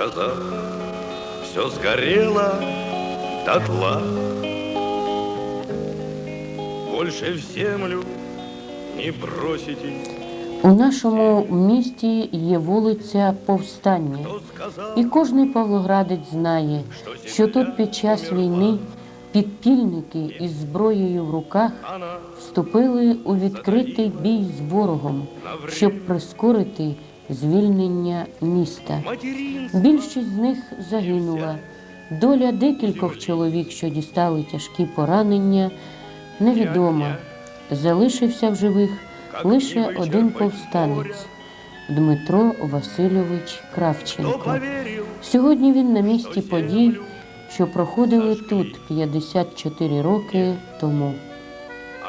сказав, все сгорело дотла. Больше в землю не бросите, У нашому місті є вулиця Повстання. І кожний павлоградець знає, що тут під час війни підпільники із зброєю в руках вступили у відкритий бій з ворогом, щоб прискорити звільнення міста. Більшість з них загинула. Доля декількох чоловік, що дістали тяжкі поранення, невідома. Залишився в живих лише один повстанець Дмитро Васильович Кравченко. Сьогодні він на місці подій, що проходили тут 54 роки тому.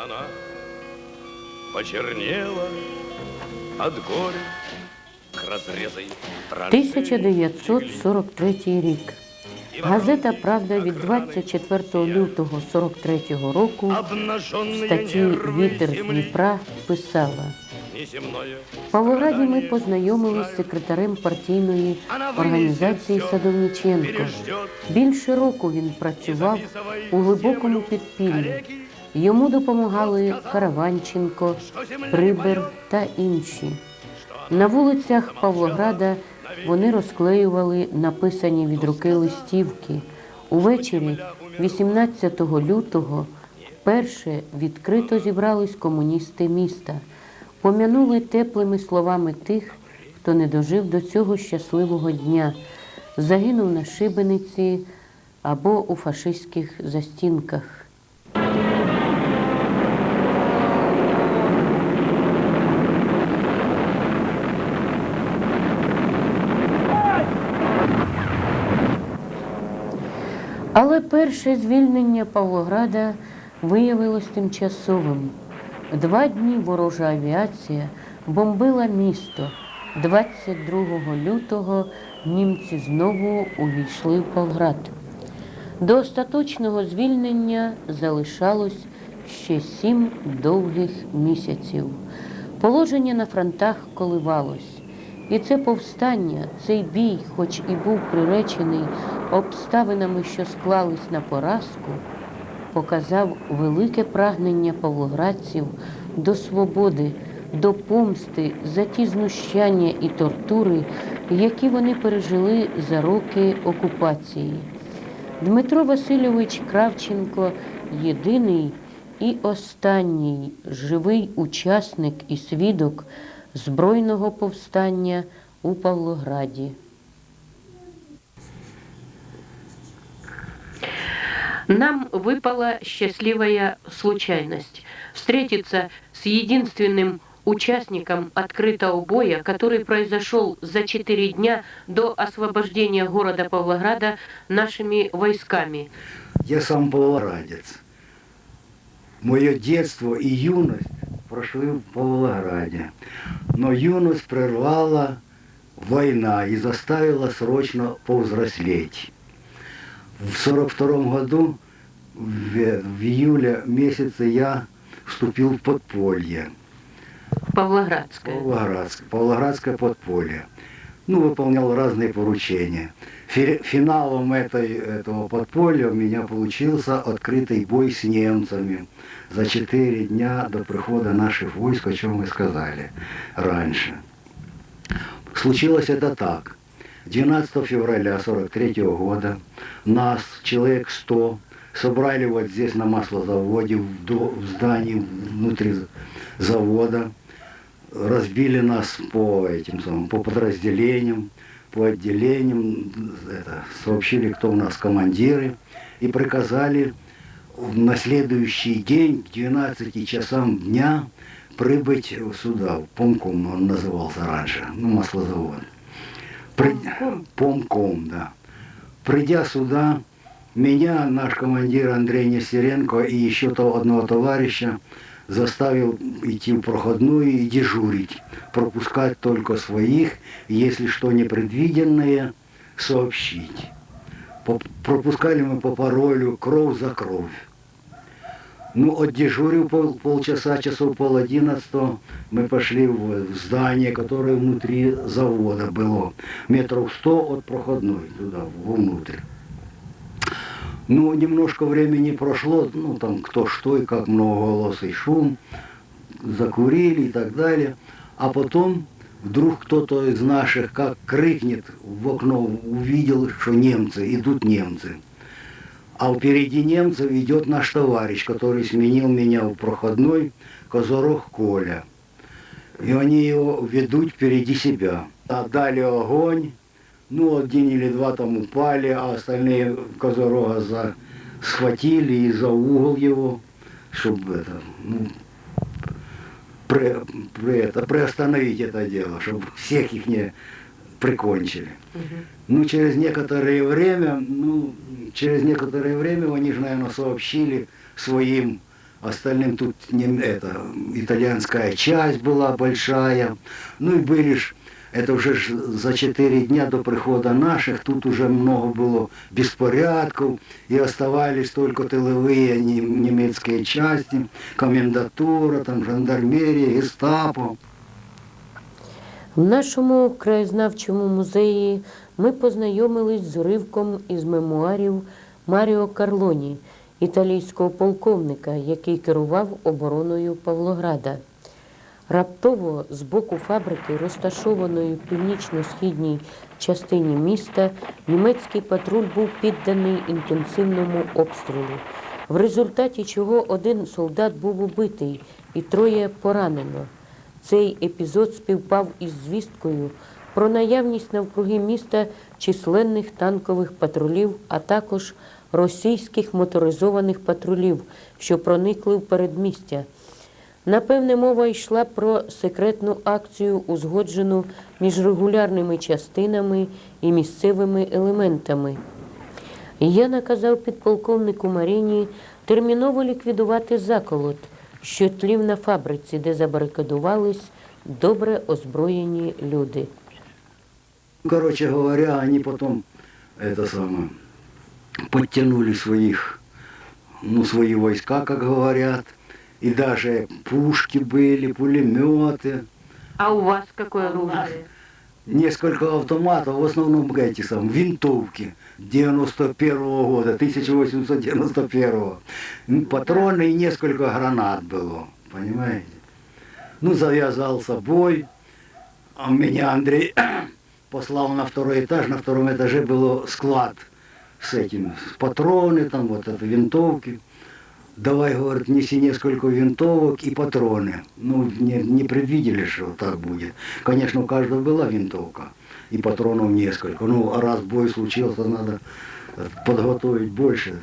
она почернела от горя. 1943 рік. Газета Правда від 24 лютого 43 року в статті Вітер Дніпра писала. В Павлограді ми познайомились з секретарем партійної організації Садовниченко. Більше року він працював у глибокому підпіллі. Йому допомагали Караванченко, Прибер та інші. На вулицях Павлограда вони розклеювали написані від руки листівки. Увечері, 18 лютого, вперше відкрито зібрались комуністи міста, пом'янули теплими словами тих, хто не дожив до цього щасливого дня, загинув на шибениці або у фашистських застінках. Але перше звільнення Павлограда виявилось тимчасовим. Два дні ворожа авіація бомбила місто. 22 лютого німці знову увійшли в Павлоград. До остаточного звільнення залишалось ще сім довгих місяців. Положення на фронтах коливалось. І це повстання, цей бій, хоч і був приречений обставинами, що склались на поразку, показав велике прагнення павлоградців до свободи, до помсти за ті знущання і тортури, які вони пережили за роки окупації. Дмитро Васильович Кравченко єдиний і останній живий учасник і свідок збройного повстання у Павлограді. Нам выпала счастливая случайность встретиться с единственным участником открытого боя, который произошел за четыре дня до освобождения города Павлограда нашими войсками. Я сам павлоградец. Мое детство и юность прошли в Павлограде. Но юность прервала война и заставила срочно повзрослеть. В 42 году, в, в июле месяце, я вступил в подполье. Павлоградская. Павлоградское, Павлоградское подполье. Ну, выполнял разные поручения. Фи- Финалом этой, этого подполья у меня получился открытый бой с немцами за четыре дня до прихода наших войск, о чем мы сказали раньше. Случилось это так. 12 февраля 43 года нас, человек 100, собрали вот здесь на маслозаводе, в, до- в здании внутри завода разбили нас по этим самым, по подразделениям, по отделениям, это, сообщили, кто у нас командиры, и приказали на следующий день к 12 часам дня прибыть сюда, в Помком он назывался раньше, ну, маслозавод. Помком? Да. Придя сюда, меня наш командир Андрей Нестеренко и еще того одного товарища заставил идти в проходную и дежурить, пропускать только своих, если что непредвиденное, сообщить. Пропускали мы по паролю кровь за кровь. Ну, отдежурив пол, полчаса, часов пол одиннадцатого, мы пошли в здание, которое внутри завода было. Метров сто от проходной, туда, вовнутрь. Ну, немножко времени прошло, ну, там, кто что и как многоголосый шум, закурили и так далее. А потом вдруг кто-то из наших как крикнет в окно, увидел, что немцы, идут немцы. А впереди немцев идет наш товарищ, который сменил меня в проходной, Козорог Коля. И они его ведут впереди себя. Отдали огонь, ну, один или два там упали, а остальные Козорога за... схватили и за угол его, чтобы это, ну, при, при это, приостановить это дело, чтобы всех их не прикончили. Ну, через некоторое время, ну, через некоторое время они же, наверное, сообщили своим остальным тут не, это, итальянская часть была большая. Ну и были ж, это уже ж за четыре дня до прихода наших, тут уже много было беспорядков, и оставались только тыловые нем- немецкие части, комендатура, там, жандармерия, гестапо. В нашому краєзнавчому музеї ми познайомились з уривком із мемуарів Маріо Карлоні, італійського полковника, який керував обороною Павлограда. Раптово з боку фабрики, розташованої в північно-східній частині міста, німецький патруль був підданий інтенсивному обстрілу, в результаті чого один солдат був убитий і троє поранено. Цей епізод співпав із звісткою про наявність навкруги міста численних танкових патрулів, а також російських моторизованих патрулів, що проникли в передмістя. Напевне, мова йшла про секретну акцію, узгоджену між регулярними частинами і місцевими елементами. Я наказав підполковнику Маріні терміново ліквідувати заколот, що тлів на фабриці, де забарикадувались добре озброєні люди. Короче говоря, они потом это самое подтянули своих, ну, свои войска, как говорят, и даже пушки были, пулеметы, А у вас какое оружие? несколько автоматов, в основном эти сам, винтовки 91 года, 1891 М, Патроны и несколько гранат было, понимаете? Ну, завязался бой, а меня Андрей послал на второй этаж, на втором этаже был склад с этим, с патроны, там вот это, винтовки. Давай, говорит, неси несколько винтовок и патроны. Ну, не, не предвидели, что так будет. Конечно, у каждого была винтовка и патронов несколько. Ну, а раз бой случился, надо подготовить больше.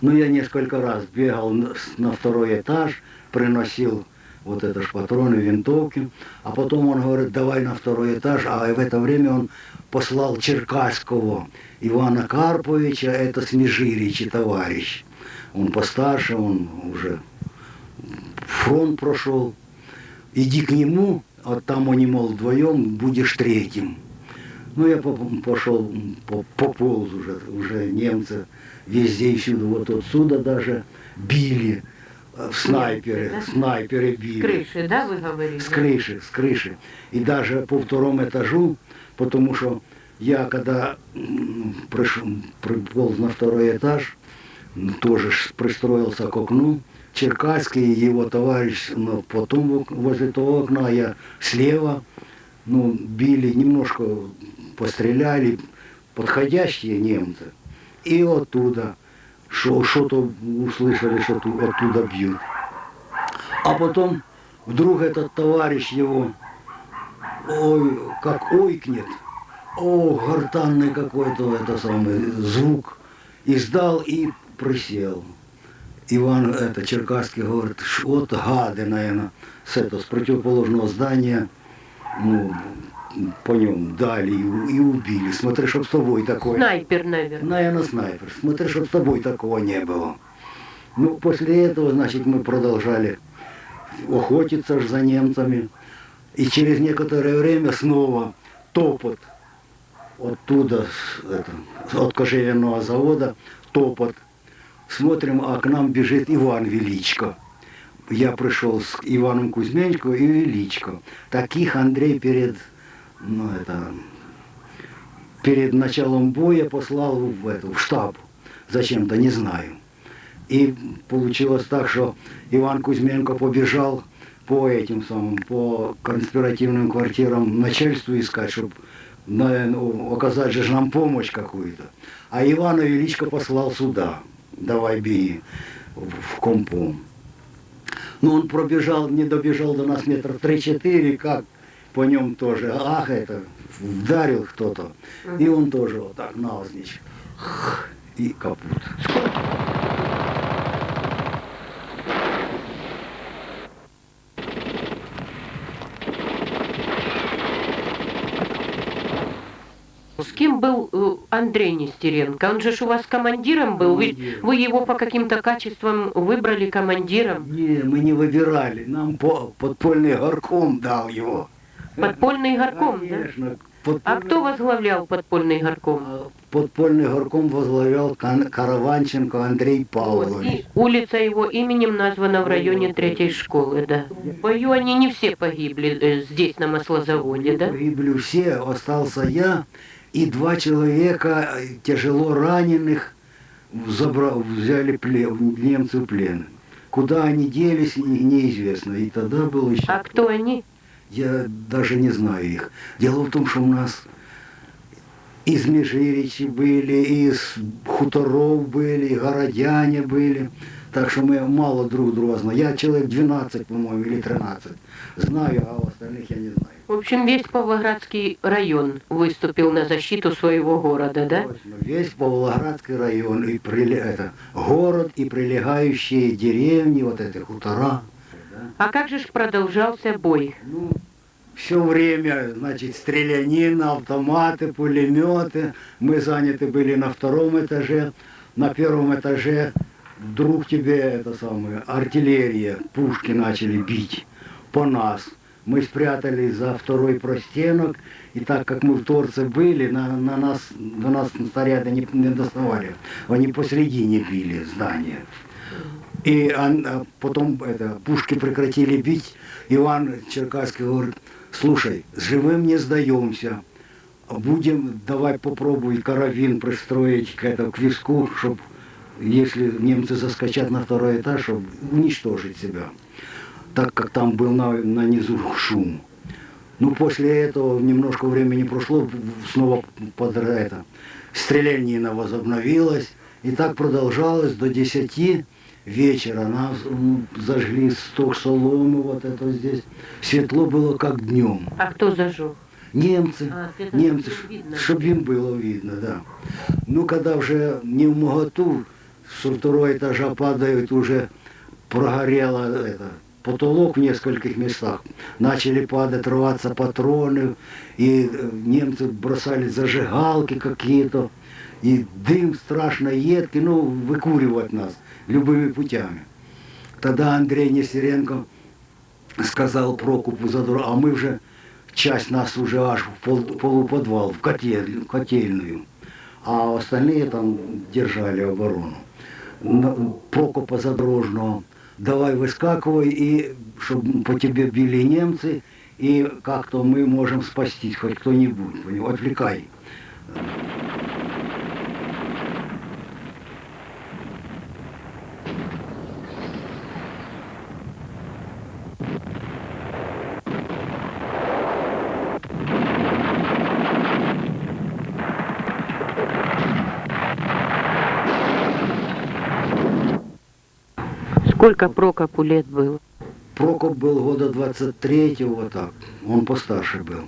Ну, я несколько раз бегал на второй этаж, приносил вот это ж патроны, винтовки. А потом он говорит, давай на второй этаж. А в это время он послал Черкасского Ивана Карповича, это с Межиричи товарищ. Он постарше, он уже фронт прошел. Иди к нему, а там они, мол, вдвоем будешь третьим. Ну, я по- пошел, по- пополз уже, уже немцы везде и всюду, вот отсюда даже били, снайперы, да? снайперы били. Крыши, да, вы говорили? С крыши, с крыши. И даже по второму этажу, потому что я когда пришел, приполз на второй этаж, тоже пристроился к окну, Черкасский и его товарищ, ну, потом возле того окна, я слева, ну, били, немножко постреляли, подходящие немцы. И оттуда, шо- что-то услышали, что ту- оттуда бьют. А потом вдруг этот товарищ его, ой, как ойкнет, о, гортанный какой-то это самый звук издал и присел. Иван это Черкасский говорит, «Ш- вот гады, наверное, с этого, с противоположного здания, ну, по нем дали и, и убили. Смотри, чтоб с тобой такое. Снайпер, наверное. Наверное, снайпер. Смотри, чтобы с тобой такого не было. Ну, после этого, значит, мы продолжали охотиться ж за немцами. И через некоторое время снова топот оттуда, это, от кожевенного завода, топот. смотрим, а к нам бежит Иван Величко. Я пришел с Иваном Кузьменко и Величко. Таких Андрей перед, ну, это, перед началом боя послал в, эту, в штаб. Зачем-то, не знаю. И получилось так, что Иван Кузьменко побежал по этим самым, по конспиративным квартирам начальству искать, чтобы ну, оказать же нам помощь какую-то. А Ивана Величко послал сюда, давай беги, в компом. Ну, он пробежал, не добежал до нас метров 3-4, как по нем тоже, ах, это, вдарил кто-то. И он тоже вот так навзничь. И капут. С кем был э, Андрей Нестеренко? Он же ж у вас командиром был. Вы, вы его по каким-то качествам выбрали командиром. Не, мы не выбирали, нам по- подпольный горком дал его. Подпольный горком, да? Конечно. А подпольный- кто возглавлял подпольный горком? А Подпольный горком возглавлял Караванченко Андрей Вот, Павлович. и улица его именем названа в районе третьей школы, да. В бою они не все погибли э, здесь, на маслозаводе, да? Погибли все, остался я и два человека э, тяжело раненых забра- взяли плен, немцы в плен. Куда они делись, не- неизвестно. И тогда был еще... А кто они? Я даже не знаю их. Дело в том, что у нас из Межиричи были, из хуторов были, городяне были. Так что мы мало друг друга знаем. Я человек 12, по-моему, или 13. Знаю, а остальных я не знаю. В общем, весь Павлоградский район выступил на защиту своего города, да? Точно. Весь Павлоградский район, и приле- это, город, и прилегающие деревни, вот эти хутора. А как же ж продолжался бой? Ну, все время, значит, стрелянина, автоматы, пулеметы. Мы заняты были на втором этаже. На первом этаже вдруг тебе это самое, артиллерия, пушки начали бить по нас. Мы спрятались за второй простенок, и так как мы в торце были, на, на нас, до нас снаряды не, не доставали. Они посередине били здание. И он, а, потом это, пушки прекратили бить. Иван Черкасский говорит, слушай, с живым не сдаемся. Будем, давай попробуй карабин пристроить к, это, к виску, чтобы, если немцы заскочат на второй этаж, чтобы уничтожить себя. Так как там был на, на низу шум. Ну, после этого немножко времени прошло, снова под это, стрелянина возобновилась. И так продолжалось до 10 вечера. Нас зажгли сток соломы, вот это здесь. Светло было как днем. А кто зажег? Немцы, А, немцы, чтобы им было видно, да. Ну, когда уже не в моготу, со второго этажа падают, уже прогорело это, потолок в нескольких местах. Начали падать, рваться патроны, и э, немцы бросали зажигалки какие-то, и дым страшно едкий, ну, выкуривать нас любыми путями. Тогда Андрей Нестеренко сказал Прокупу Задору, а мы уже, часть нас уже аж в пол- полуподвал, в котель- котельную, а остальные там держали оборону. Прокопа Задорожного, давай выскакивай, и чтобы по тебе били немцы, и как-то мы можем спастись, хоть кто-нибудь, отвлекай. Сколько Прокопу лет было? Прокоп был года 23-го, вот так, он постарше был.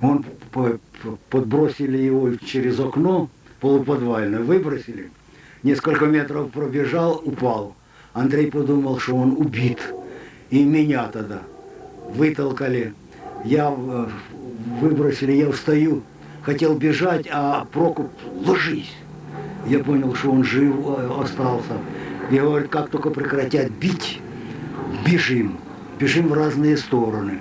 Он по- по- подбросили его через окно полуподвальное, выбросили. Несколько метров пробежал, упал. Андрей подумал, что он убит. И меня тогда вытолкали. Я выбросили, я встаю, хотел бежать, а Прокоп, ложись. Я понял, что он жив э, остался. И говорит, как только прекратят бить, бежим. Бежим в разные стороны.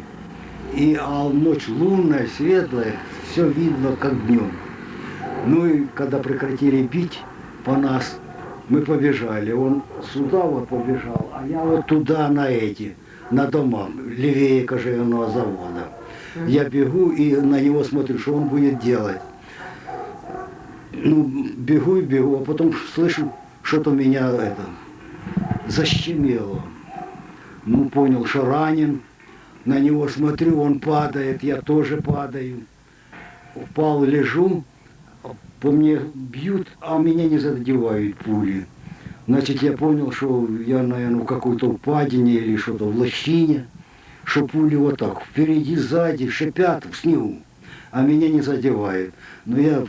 И а ночь лунная, светлая, все видно, как днем. Ну и когда прекратили бить по нас, Мы побежали. Он сюда вот побежал, а я вот туда на эти, на дома, левее кожевенного завода. Я бегу и на него смотрю, что он будет делать. Ну, бегу и бегу, а потом слышу, что-то меня это защемило. Ну, понял, что ранен. На него смотрю, он падает, я тоже падаю. Упал, лежу, по мне бьют, а меня не задевают пули. Значит, я понял, что я, наверное, в какой-то упадине или что-то в лощине, что пули вот так впереди, сзади шипят в снегу, а меня не задевают. Но я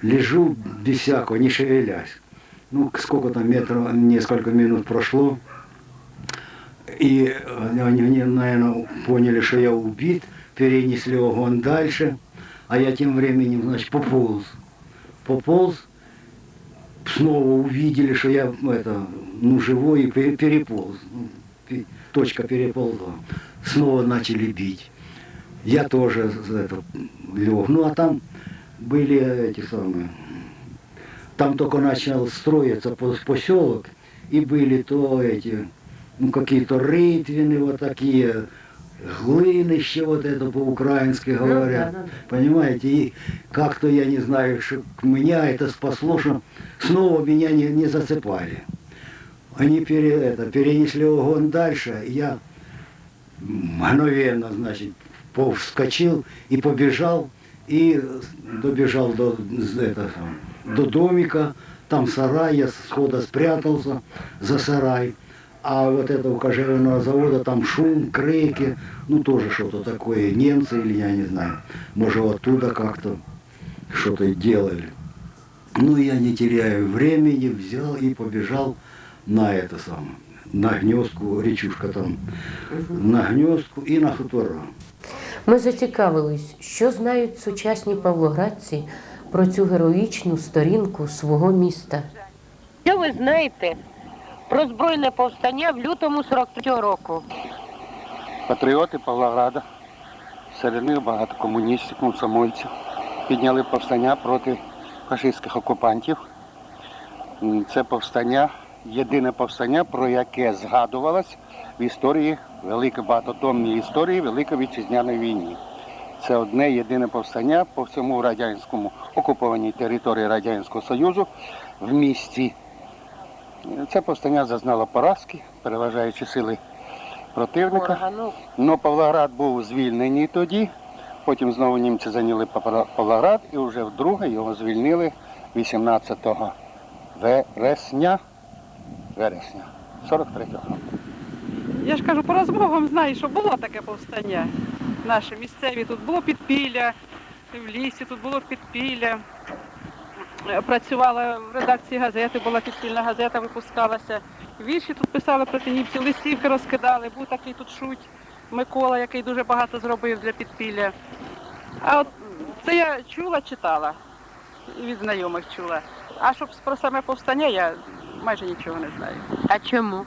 лежу без всякого, не шевелясь. Ну, сколько там метров, несколько минут прошло, и э, они, они, наверное, поняли, что я убит, перенесли огонь дальше, а я тем временем, значит, пополз. Пополз, снова увидели, что я это, ну, живой и пере- переполз. Ну, Точка переползла. Снова начали бить. Я тоже это, лег. Ну, а там были эти самые... Там только начал строиться пос- поселок, и были то эти, ну, какие-то рытвины вот такие, глинище, вот это по-украински говорят. да, да. Понимаете, и как-то, я не знаю, что меня это спасло, что снова меня не, не засыпали. Они пере, это, перенесли огонь дальше, и я мгновенно, значит, вскочил и побежал, и добежал до, это, до домика, там сарай, я схода спрятался за сарай. А вот этого кожевенного завода там шум, крики, ну тоже что-то такое, немцы или я не знаю, может оттуда как-то что-то делали. Ну я не теряю времени, взял и побежал на это самое, на гнездку, речушка там, на гнездку і на хутора. Ми зацікавились, що знають сучасні павлоградці про цю героїчну сторінку свого міста. Що ви знаєте про збройне повстання в лютому 43-го року? Патріоти Павлограда, серед них багато комуністів, комсомольців, підняли повстання проти фашистських окупантів. Це повстання, єдине повстання, про яке згадувалось в історії, великій багатотомній історії Великої Вітчизняної війни. Це одне єдине повстання по всьому радянському окупованій території Радянського Союзу в місті. Це повстання зазнало поразки, переважаючи сили противника. Ну, Павлоград був звільнений тоді, потім знову німці зайняли Павлоград і вже вдруге його звільнили 18 вересня, вересня 43-го року. Я ж кажу, по розмовам знаю, що було таке повстання. Наше місцеві тут було підпілля, в лісі тут було підпілля. Е, Працювала в редакції газети, була підпільна газета, випускалася. Вірші тут писали проти німців, листівки розкидали. Був такий тут шуть Микола, який дуже багато зробив для підпілля. А от це я чула, читала і від знайомих чула. А щоб про саме повстання я майже нічого не знаю. А чому?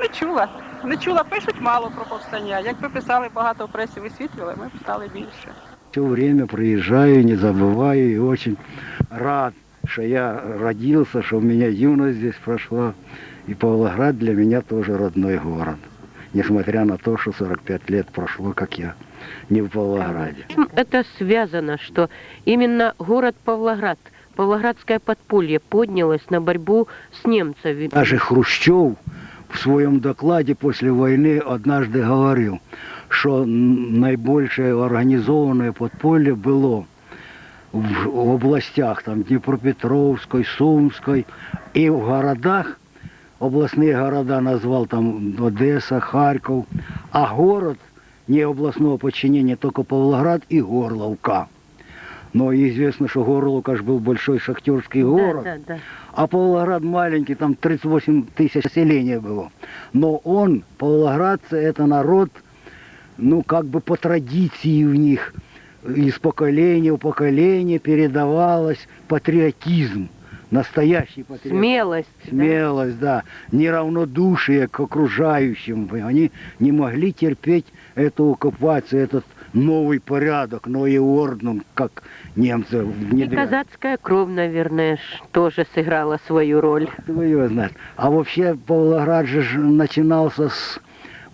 Не чула. Не чула, пишуть мало про повстання. Якби писали багато в пресі висвітлювали, ми б писали більше. Все время приезжаю, не забываю и очень рад, что я родился, что у меня юность здесь прошла. И Павлоград для меня тоже родной город. Несмотря на то, что 45 лет прошло, как я не в Павлограде. Чем это связано, что именно город Павлоград, Павлоградское подполье поднялось на борьбу с немцами? Даже Хрущев в своем докладе после войны однажды говорил, что наибольшее организованное подполье было в областях, там Днепропетровской, Сумской и в городах, областные города назвал там Одесса, Харьков, а город не областного подчинения, только Павлоград и Горловка. Но известно, что Горловка же был большой шахтерский город. Да, да, да. А Павлоград маленький, там 38 тысяч населения было. Но он, павлоградцы, это народ, ну, как бы по традиции у них, из поколения в поколение передавалось патриотизм. Настоящий патриотизм. Смелость. да. Смелость, да. Неравнодушие к окружающим. Они не могли терпеть эту оккупацию, этот новый порядок, новый орден, как немцы И внедряют. казацкая кровь, наверное, тоже сыграла свою роль. Кто его знает. А вообще Павлоград же начинался с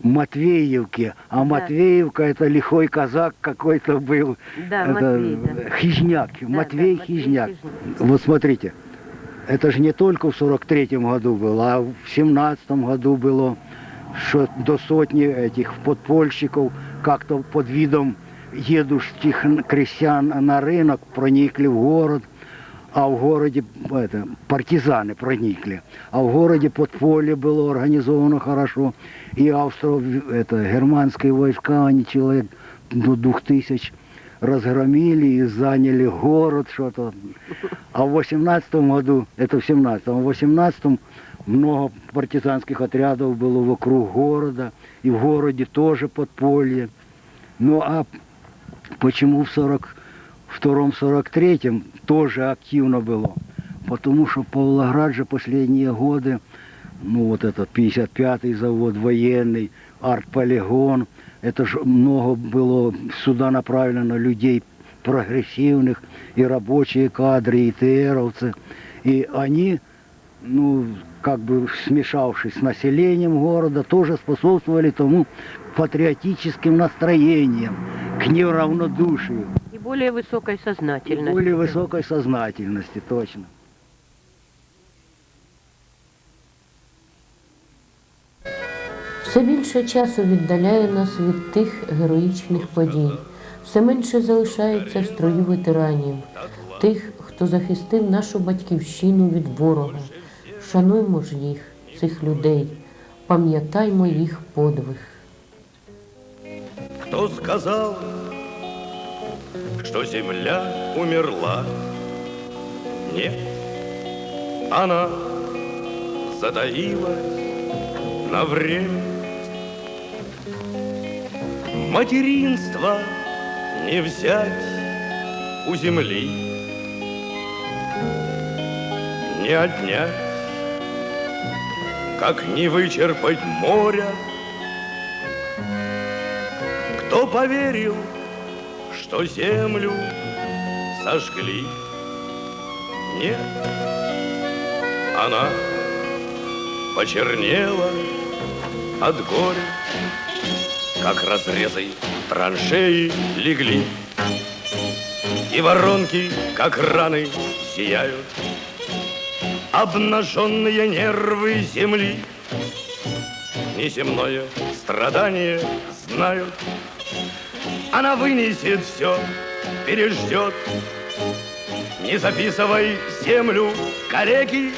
Матвеевки, а Матвеевка это лихой казак какой-то был. Да, это Матвей, да. Хижняк, Да, Матвей да, Матвей Хижняк. Хижняк. Вот смотрите, это же не только в 43-м году было, а в 17-м году было, что до сотни этих подпольщиков как-то под видом едущих крестьян на рынок проникли в город, а в городе это, партизаны проникли. А в городе подполье было организовано хорошо. И австро это, германские войска, они человек до двух тысяч разгромили и заняли город что-то. А в 18 году, это в 17 а в 18 много партизанских отрядов было вокруг города, и в городе тоже подполье. Ну а почему в 42-43 тоже активно было? Потому что Павлоград же последние годы, ну вот этот 55-й завод военный, артполигон, это же много было сюда направлено людей прогрессивных, и рабочие кадры, и ТРовцы. И они, ну, как бы смешавшись с населением города, тоже способствовали тому патриотическим настроениям, к неравнодушию, И более высокой и сознательности. более высокой сознательности, точно. Все більше часу віддаляє нас від тих героїчних подій. Все менше залишається в строю ветеранів, тих, хто захистив нашу батьківщину від ворога. Шануймо ж їх, цих людей, пам'ятаймо їх подвиг. Кто сказал, что земля умерла? Нет, она затаилась на время. Материнство не взять у земли, не отнять, как не вычерпать моря. Кто поверил, что землю сожгли? Нет, она почернела от горя, как разрезы траншеи легли, и воронки, как раны, сияют, обнаженные нервы земли. Неземное страдание знают, она вынесет все, переждет. Не записывай землю, коллеги,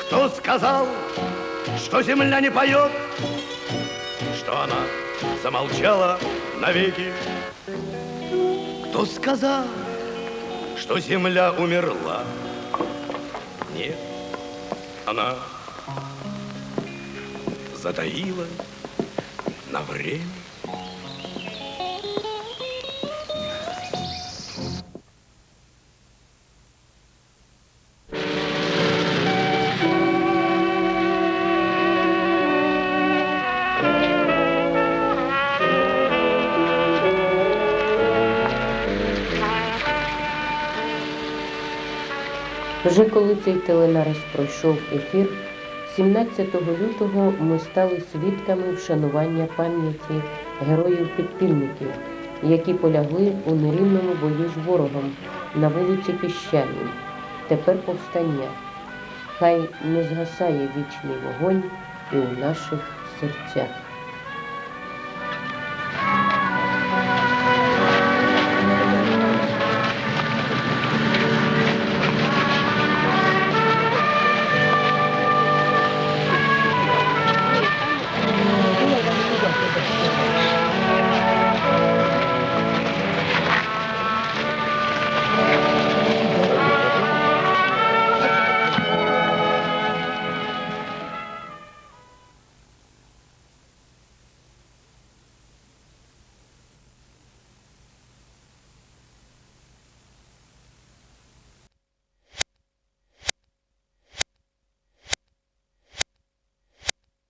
кто сказал, что земля не поет, что она замолчала навеки. Кто сказал, что земля умерла? Нет, она затаила на время. Вже коли цей теленарис пройшов ефір, 17 лютого ми стали свідками вшанування пам'яті героїв-підпільників, які полягли у нерівному бою з ворогом на вулиці Піщаній. Тепер повстання. Хай не згасає вічний вогонь і у наших серцях.